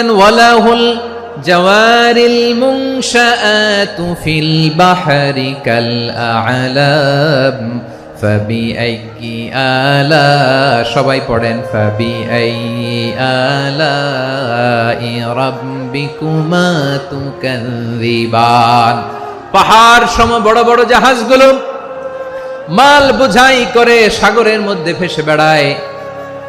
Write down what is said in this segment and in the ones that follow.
وله الجوار المنشآت في البحر كالأعلام فبأي آلاء সবাই পড়েন فبأي آلاء ربكما تكذبان পাহাড় সম বড় বড় জাহাজগুলো মাল বোঝাই করে সাগরের মধ্যে ভেসে বেড়ায়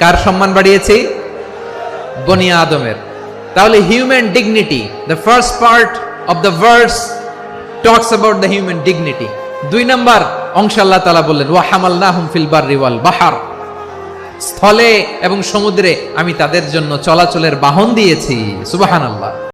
কার সম্মান বাড়িয়েছি? বনি আদমের। তাহলে human dignity the first part of the verse talks about the human dignity দুই নাম্বার অংশ আল্লাহ তালা বললেন ওয়া না ফিল বাররি রিওয়াল বাহার। স্থলে এবং সমুদ্রে আমি তাদের জন্য চলাচলের বাহন দিয়েছি। সুবাহান আল্লাহ